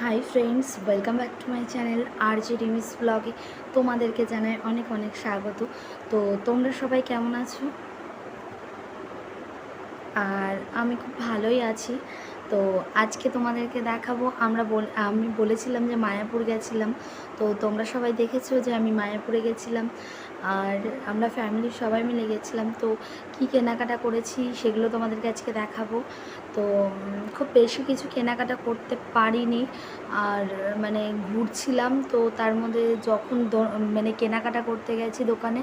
Hi friends welcome back to my channel আর জি রিমিস ব্লগে তোমাদেরকে জানাই অনেক অনেক স্বাগত। তো তোমরা সবাই কেমন আছো? আর আমি খুব ভালোই আছি। তো আজকে তোমাদেরকে দেখাবো, আমরা আমি বলেছিলাম যে মায়াপুর গেছিলাম, তো তোমরা সবাই দেখেছ যে আমি মায়াপুরে গেছিলাম, আর আমরা ফ্যামিলির সবাই মিলে গেছিলাম, তো কি কেনাকাটা করেছি সেগুলো তোমাদেরকে আজকে দেখাবো। তো খুব বেশি কিছু কেনাকাটা করতে পারিনি, আর মানে ঘুরছিলাম, তো তার মধ্যে যখন মানে কেনাকাটা করতে গেছি দোকানে,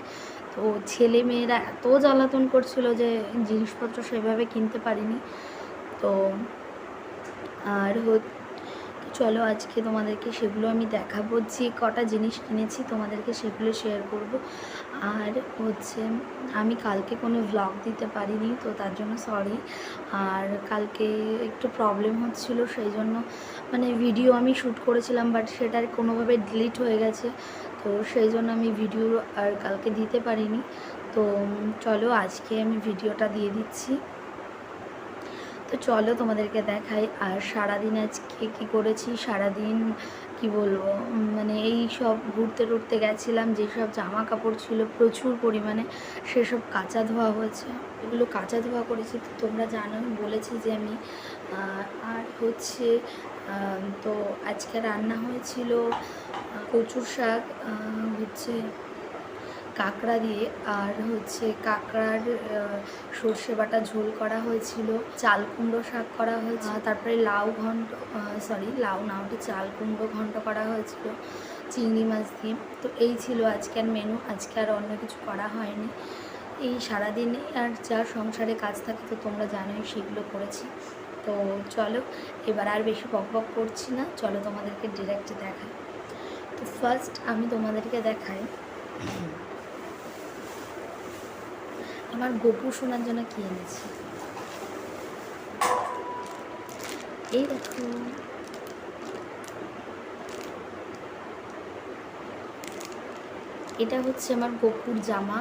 তো ছেলে মেয়েরা এত জ্বালাতন করছিল যে জিনিসপত্র সেভাবে কিনতে পারিনি, তো আর চলো আজকে তোমাদেরকে সেগুলো আমি দেখাবো। যে কটা জিনিস কিনেছি তোমাদেরকে সেগুলো শেয়ার করব। আর হচ্ছে, আমি কালকে কোনো ভ্লগ দিতে পারিনি, তো তার জন্য সরি আর কালকে একটু প্রবলেম হচ্ছিল, সেই জন্য মানে ভিডিও আমি শ্যুট করেছিলাম বাট সেটার কোনোভাবে ডিলিট হয়ে গেছে। তো সেই জন্য আমি ভিডিও আর কালকে দিতে পারিনি। তো চলো আজকে আমি ভিডিওটা দিয়ে দিচ্ছি। তো চলো তোমাদেরকে দেখাই, আর সারাদিন আজকে কি করেছি? সারাদিন কি বলব? মানে এই সব ঘুরতে টুরতে গেছিলাম যেসব জামা কাপড় ছিল প্রচুর পরিমাণে, সেসব কাঁচা ধোয়া হয়েছে। এগুলো কাঁচা ধোয়া করেছি তো তোমরা জানো, বলেছি যে আমি আর হচ্ছে তো আজকে রান্না হয়েছিল কচুর শাক হচ্ছে কাঁকড়া দিয়ে আর হচ্ছে কাঁকড়ার সর্ষে বাটা ঝোল করা হয়েছিল, চাল কুমড়ো শাক করা হয়েছে আর তারপরে লাউ ঘন্ট সরি লাউ না, ওটা চাল কুমড়ো ঘন্ট করা হয়েছিল, চিংড়ি মাছ দিয়ে। তো এই ছিল আজকের মেনু আজকে আর অন্য কিছু করা হয়নি। এই সারাদিন আর যা সংসারে কাজ থাকে তো তোমরা জানোই, সেগুলো করেছি। তো চলো, এবার আর বেশি বক বক করছি না, চলো তোমাদেরকে ডিরেক্ট দেখাই। তো ফার্স্ট আমি তোমাদেরকে দেখাই আমার গোপু শোনার জন্য কি এনেছি? এই দেখো। এটা হচ্ছে আমার গোপুর জামা।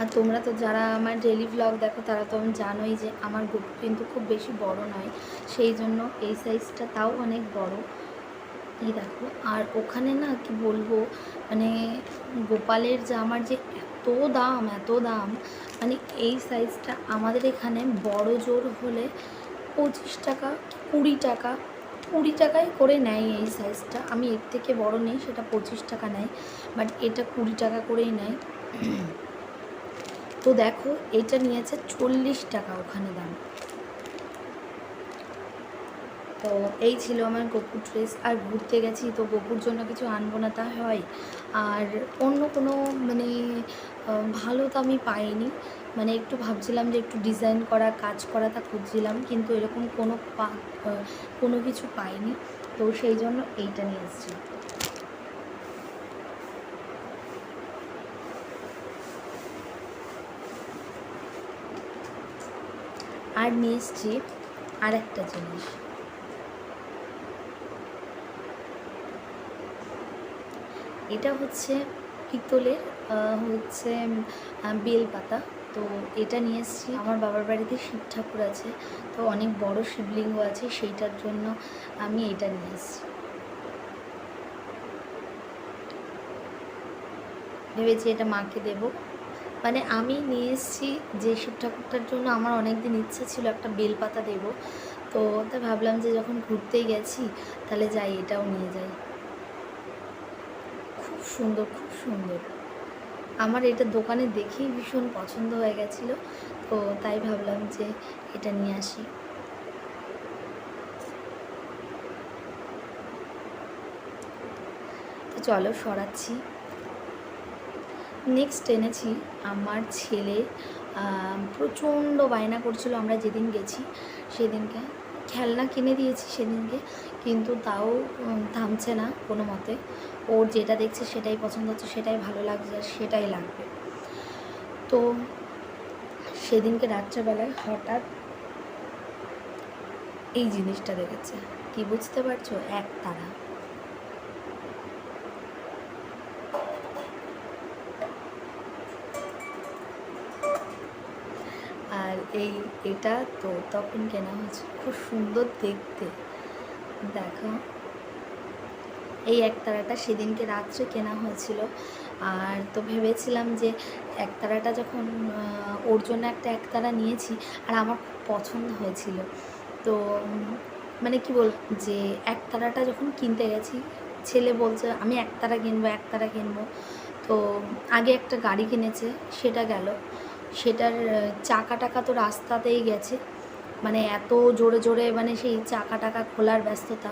আর তোমরা তো যারা আমার ডেলি ব্লগ দেখো, তারা তো জানোই যে আমার গোপু কিন্তু খুব বেশি বড় নয়। সেই জন্য এই সাইজটা তাও অনেক বড়। এই দেখো, আর ওখানে না কি বলব মানে গোপালের জামার যে এত দাম এত দাম মানে এই সাইজটা আমাদের এখানে বড় জোর হলে পঁচিশ টাকা, কুড়ি টাকা, কুড়ি টাকায় করে নেয় এই সাইজটা আমি এর থেকে বড় নেই, সেটা পঁচিশ টাকা নেয় বাট এটা কুড়ি টাকা করেই নেয়। তো দেখো, এটা নিয়েছে চল্লিশ টাকা ওখানে দাম। তো এই ছিল আমার গোপুর ড্রেস আর ঘুরতে গেছি তো গোপুর জন্য কিছু আনব না তা হয়। আর অন্য কোনো মানে ভালো তো আমি পাইনি। মানে একটু ভাবছিলাম যে একটু ডিজাইন করা, কাজ করা তা খুঁজছিলাম, কিন্তু এরকম কোনো কোনো কিছু পাইনি। তো সেই জন্য এইটা নিয়ে এসেছি। আর নিয়ে এসছি আর একটা জিনিস। এটা হচ্ছে পিতলের হচ্ছে বেল পাতা। তো এটা নিয়ে এসেছি। আমার বাবার বাড়িতে শিব ঠাকুর আছে। তো অনেক বড় শিবলিঙ্গ আছে, সেইটার জন্য আমি এটা নিয়ে এসেছি। ভেবেছি এটা মাকে দেব। মানে আমি নিয়ে এসেছি যে শিব ঠাকুরটার জন্য আমার অনেক দিন ইচ্ছে ছিল একটা বেলপাতা দেব। তো তা ভাবলাম যে যখন ঘুরতেই গেছি, তাহলে যাই, এটাও নিয়ে যাই। সুন্দর, খুব সুন্দর। আমার এটা দোকানে দেখেই ভীষণ পছন্দ হয়ে গেছিল, তো তাই ভাবলাম যে এটা নিয়ে আসি। তো চলো সরাচ্ছি। নেক্সট এনেছি আমার ছেলে প্রচণ্ড বায়না করছিল আমরা যেদিন গেছি, সেদিনকে। খেলনা কিনে দিয়েছি সেদিনকে, কিন্তু তাও থামছে না কোনো মতে। ওর যেটা দেখছে সেটাই পছন্দ হচ্ছে, সেটাই ভালো লাগছে আর সেটাই লাগবে। তো সেদিনকে রাত্রেবেলায় হঠাৎ এই জিনিসটা দেখেছে। কি বুঝতে পারছ? এক তারা। এই, এটা তো তখন কেনা হয়েছে। খুব সুন্দর দেখতে। দেখো। এই একতারাটা সেদিনকে রাত্রে কেনা হয়েছিল। আর তো ভেবেছিলাম যে একতারাটা যখন ওর জন্য একটা একতারা নিয়েছি, আর আমার খুব পছন্দ হয়েছিল। তো মানে কি বল যে একতারাটা যখন কিনতে গেছি, ছেলে বলছে, আমি একতারা কিনবো একতারা কিনবো। তো আগে একটা গাড়ি কিনেছে, সেটা গেল। সেটার চাকা টাকা তো রাস্তাতেই গেছে। মানে এত জোরে জোরে মানে সেই চাকা টাকা খোলার ব্যস্ততা।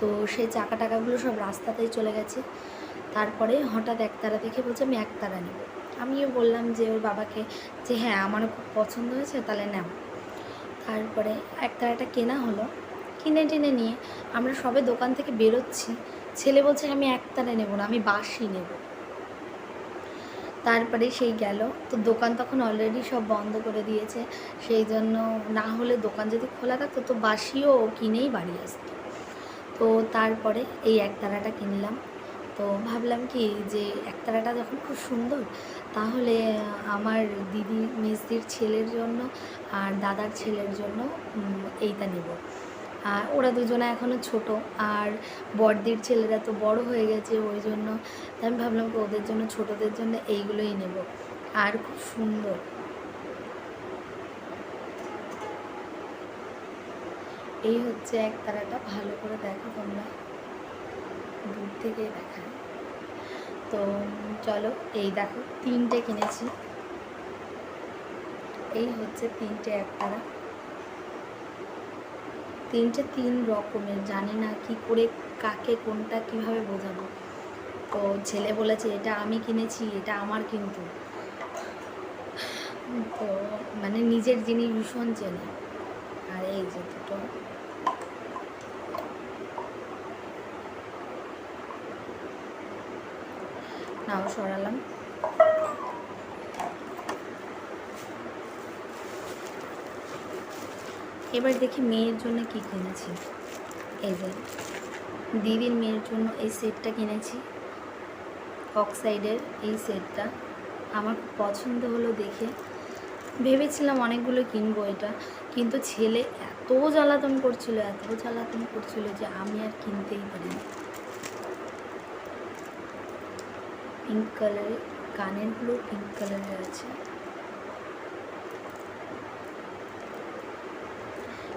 তো সেই চাকা টাকাগুলো সব রাস্তাতেই চলে গেছে। তারপরে হঠাৎ একতারা দেখে বলছে, আমি একতারা নেব। আমিও বললাম যে ওর বাবাকে যে হ্যাঁ আমারও খুব পছন্দ হয়েছে, তাহলে নাও। তারপরে একতারাটা কেনা হলো। কিনে টেনে নিয়ে আমরা সবে দোকান থেকে বেরোচ্ছি। ছেলে বলছে, আমি একতারা নেব না, আমি বাসি নেব। তারপরে সেই গেল। তো দোকান তখন অলরেডি সব বন্ধ করে দিয়েছে। সেই জন্য না হলে দোকান যদি খোলা থাকতো তো বাসিও কিনেই বাড়ি আসতো। তো তারপরে এই একতারাটা কিনলাম। তো ভাবলাম কি যে একতারাটা যখন খুব সুন্দর, তাহলে আমার দিদি, মেজদির ছেলের জন্য আর দাদার ছেলের জন্য এইটা নেব। আর ওরা দুজনে এখনও ছোট আর বড়দির ছেলেরা তো বড় হয়ে গেছে, ওই জন্য আমি ভাবলাম ওদের জন্য, ছোটদের জন্য এইগুলোই নেব। আর খুব সুন্দর। এই হচ্ছে এক তারাটা ভালো করে দেখো তোমরা। দূর থেকে দেখায়। তো চলো, এই দেখো, তিনটে কিনেছি। এই হচ্ছে তিনটে একতারা। তিনটে তিন রকমের, জানি না কি করে, কাকে কোনটা কীভাবে বোঝাবো। তো ছেলে বলেছে, এটা আমি কিনেছি, এটা আমার কিন্তু। তো মানে নিজের জিনিস ভীষণ চেনে। আর এই যে দুটো। নাও, সরালাম। এবার দেখি মেয়ের জন্য কি কিনেছি। এই যে, দিদির মেয়ের জন্য এই সেটটা কিনেছি। অক্সাইডের এই সেটটা। আমার খুব পছন্দ হলো দেখে। ভেবেছিলাম অনেকগুলো কিনবো এটা, কিন্তু ছেলে এত জ্বালাতন করছিল, এত জ্বালাতন করছিল যে আমি আর কিনতেই পারিনি। পিঙ্ক কালারের কানেরগুলো পিঙ্ক কালারের আছে।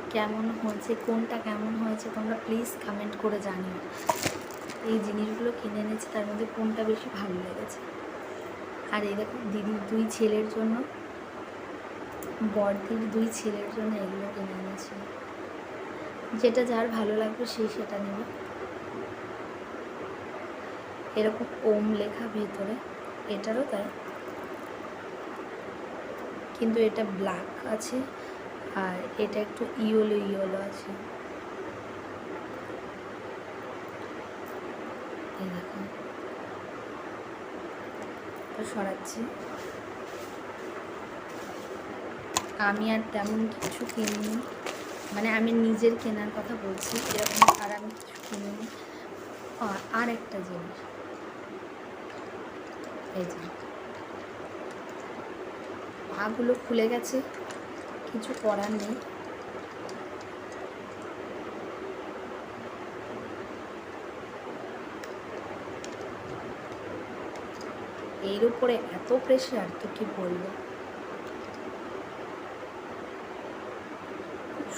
কেমন হয়েছে, কোনটা কেমন হয়েছে, তোমরা প্লিজ কমেন্ট করে জানিও। এই জিনিসগুলো কিনে এনেছি, তার মধ্যে কোনটা বেশি ভালো লেগেছে? আর এরকম দিদির দুই ছেলের জন্য বড়দির দুই ছেলের জন্য এগুলো কিনে এনেছি। যেটা যার ভালো লাগবে, সে সেটা নেবে। এরকম ওম লেখা ভেতরে, এটারও তাই। কিন্তু এটা ব্ল্যাক আছে। আর এটা একটু ইয়েলো ইয়েলো আছে। এই দেখুন। সরাচ্ছি। আমি আর তেমন কিছু কিনিনি। মানে আমি নিজের কেনার কথা বলছি, এরকম আর আমি কিছু কিনিনি। আর একটা জিনিস। এই যে। পাগুলো খুলে গেছে। কিছু করার নেই। এর উপরে এত প্রেশার তো কি বলব?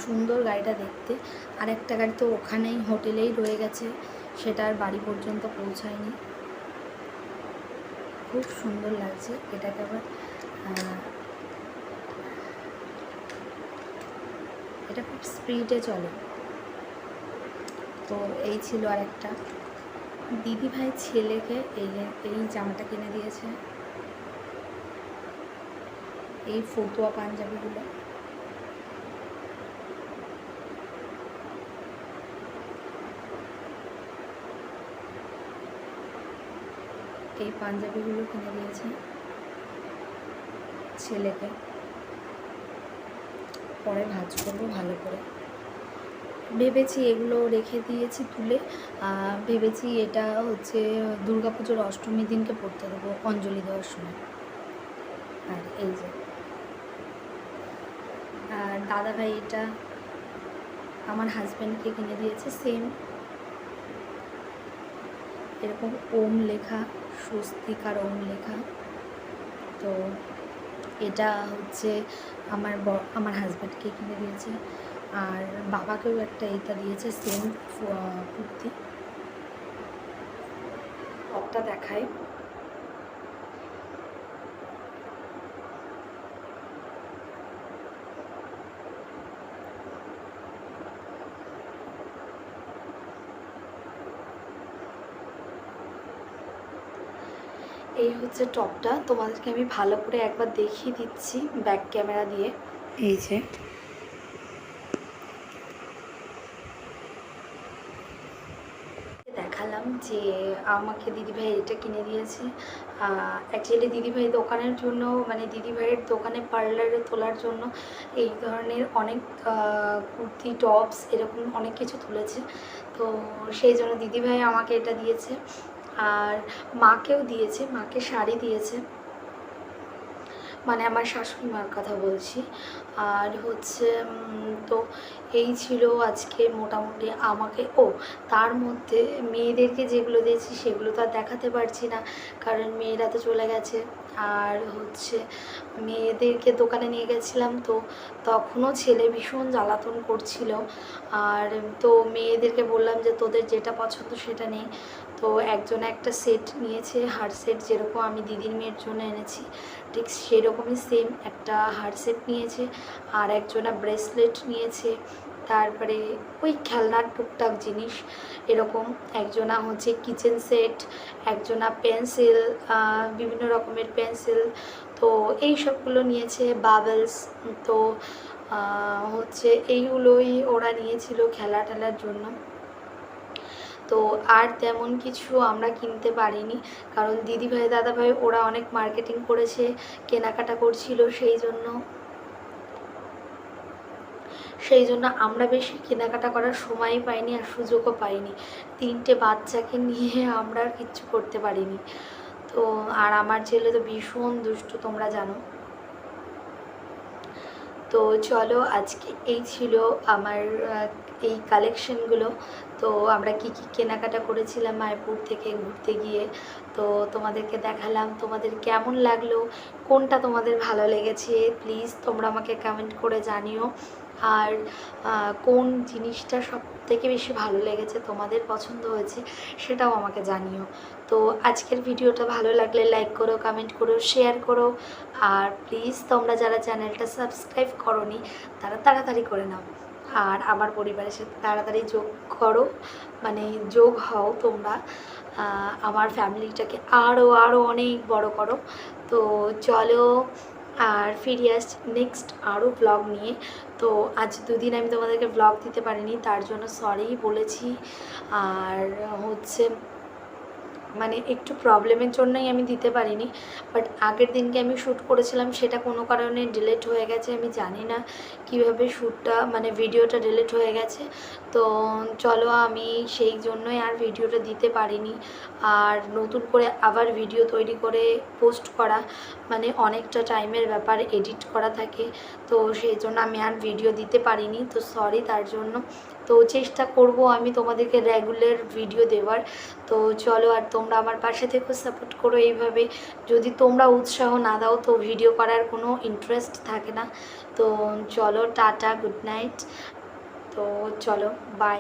সুন্দর গাড়িটা দেখতে। আর একটা গাড়ি তো ওখানেই, হোটেলেই রয়ে গেছে। সেটা আর বাড়ি পর্যন্ত পৌঁছায়নি। খুব সুন্দর লাগছে। এটাকে আবার এটা খুব স্পিডে চলে। তো এই ছিল আর একটা দিদি ভাই ছেলেকে এই এই জামাটা কিনে দিয়েছে। এই ফতুয়া পাঞ্জাবিগুলো। এই পাঞ্জাবিগুলো কিনে দিয়েছে ছেলেকে। পরে ভাজ করব ভালো করে। ভেবেছি এগুলো রেখে দিয়েছি তুলে। ভেবেছি এটা হচ্ছে দুর্গাপুজোর অষ্টমীর দিনকে পড়তে দেবো, অঞ্জলি দেওয়ার সময়। আর এই যে। দাদা ভাই এটা আমার হাজব্যান্ডকে কিনে দিয়েছে সেম এরকম ওম লেখা, স্বস্তিকার ওম লেখা। তো এটা হচ্ছে আমার আমার হাজব্যান্ডকে কিনে দিয়েছে। আর বাবাকেও একটা এটা দিয়েছে সেম কুর্তি। দেখায় এই হচ্ছে টপটা। তোমাদেরকে আমি ভালো করে একবার দেখিয়ে দিচ্ছি ব্যাক ক্যামেরা দিয়ে। এই যে। দেখালাম যে আমাকে দিদিভাই এটা কিনে দিয়েছে। অ্যাকচুয়ালি দিদিভাই দোকানের জন্য মানে দিদিভাইয়ের দোকানে পার্লারে তোলার জন্য এই ধরনের অনেক কুর্তি টপস এরকম অনেক কিছু তুলেছে। তো সেই জন্য দিদিভাই আমাকে এটা দিয়েছে। আর মাকেও দিয়েছে, মাকে শাড়ি দিয়েছে। মানে আমার শাশুড়ি মার কথা বলছি। আর হচ্ছে তো এই ছিল আজকে মোটামুটি আমাকে, ও তার মধ্যে মেয়েদেরকে যেগুলো দিয়েছি সেগুলো তো আর দেখাতে পারছি না, কারণ মেয়েরা তো চলে গেছে। আর হচ্ছে, মেয়েদেরকে দোকানে নিয়ে গেছিলাম তো তখনও ছেলে ভীষণ জ্বালাতন করছিল। আর তো মেয়েদেরকে বললাম যে তোদের যেটা পছন্দ সেটা নেই তো একজন একটা সেট নিয়েছে হার সেট যেরকম আমি দিদির মেয়ের জন্য এনেছি, ঠিক সেরকমই সেম একটা হার সেট নিয়েছে, আর একজনা ব্রেসলেট নিয়েছে, তারপরে ওই খেলনার টুকটাক জিনিস, এরকম একজনা হচ্ছে কিচেন সেট একজনা পেন্সিল বিভিন্ন রকমের পেন্সিল তো এই সবগুলো নিয়েছে বাবলস তো হচ্ছে এইগুলোই ওরা নিয়েছিল খেলা টেলার জন্য। তো আর তেমন কিছু আমরা কিনতে পারিনি। কারণ দিদিভাই, দাদাভাই ওরা অনেক মার্কেটিং করেছে, কেনাকাটা করছিল সেই জন্য। সেই জন্য আমরা বেশি কেনাকাটা করার সময়ই পাইনি আর সুযোগও পাইনি। তিনটে বাচ্চাকে নিয়ে আমরা কিচ্ছু করতে পারিনি। তো আর আমার ছেলে তো ভীষণ দুষ্টু, তোমরা জানো। তো চলো আজকে এই ছিল আমার এই কালেকশনগুলো তো আমরা কি কি কেনাকাটা করেছিলাম মায়াপুর থেকে ঘুরতে গিয়ে? তো তোমাদেরকে দেখালাম, তোমাদের কেমন লাগল? কোনটা তোমাদের ভালো লেগেছে? প্লিজ তোমরা আমাকে কমেন্ট করে জানিও। আর কোন জিনিসটা সব থেকে বেশি ভালো লেগেছে, তোমাদের পছন্দ হয়েছে, সেটাও আমাকে জানিও। তো আজকের ভিডিওটা ভালো লাগলে লাইক করো কমেন্ট করো শেয়ার করো। আর প্লিজ তোমরা যারা চ্যানেলটা সাবস্ক্রাইব করনি, তারা তাড়াতাড়ি করে নাও। আর আমার পরিবারের সাথে তাড়াতাড়ি যোগ করো। মানে যোগ হও তোমরা। আমার ফ্যামিলিটাকে আরও আরও অনেক বড় করো। তো চলো আর ফিরে আসছি নেক্সট আরও ব্লগ নিয়ে। তো আজ দুদিন আমি তোমাদেরকে ব্লগ দিতে পারিনি, তার জন্য সরি বলেছি। আর হচ্ছে মানে একটু প্রবলেমের জন্যই আমি দিতে পারিনি। বাট আগের দিনকে আমি শ্যুট করেছিলাম, সেটা কোনো কারণে ডিলেট হয়ে গেছে, আমি জানি না কীভাবে শ্যুটটা মানে ভিডিওটা ডিলেট হয়ে গেছে। তো চলো আমি সেই জন্যই আর ভিডিওটা দিতে পারিনি। আর নতুন করে আবার ভিডিও তৈরি করে পোস্ট করা মানে অনেকটা টাইমের ব্যাপার এডিট করা থাকে। তো সেই জন্য আমি আর ভিডিও দিতে পারিনি। তো সরি তার জন্য। তো চেষ্টা করব আমি তোমাদেরকে রেগুলার ভিডিও দেওয়ার। তো চলো আর তোমরা আমার পাশে থেকেও সাপোর্ট করো এইভাবে। যদি তোমরা উৎসাহ না দাও তো ভিডিও করার কোনো ইন্টারেস্ট থাকে না। তো চলো, টাটা গুড নাইট তো চলো বাই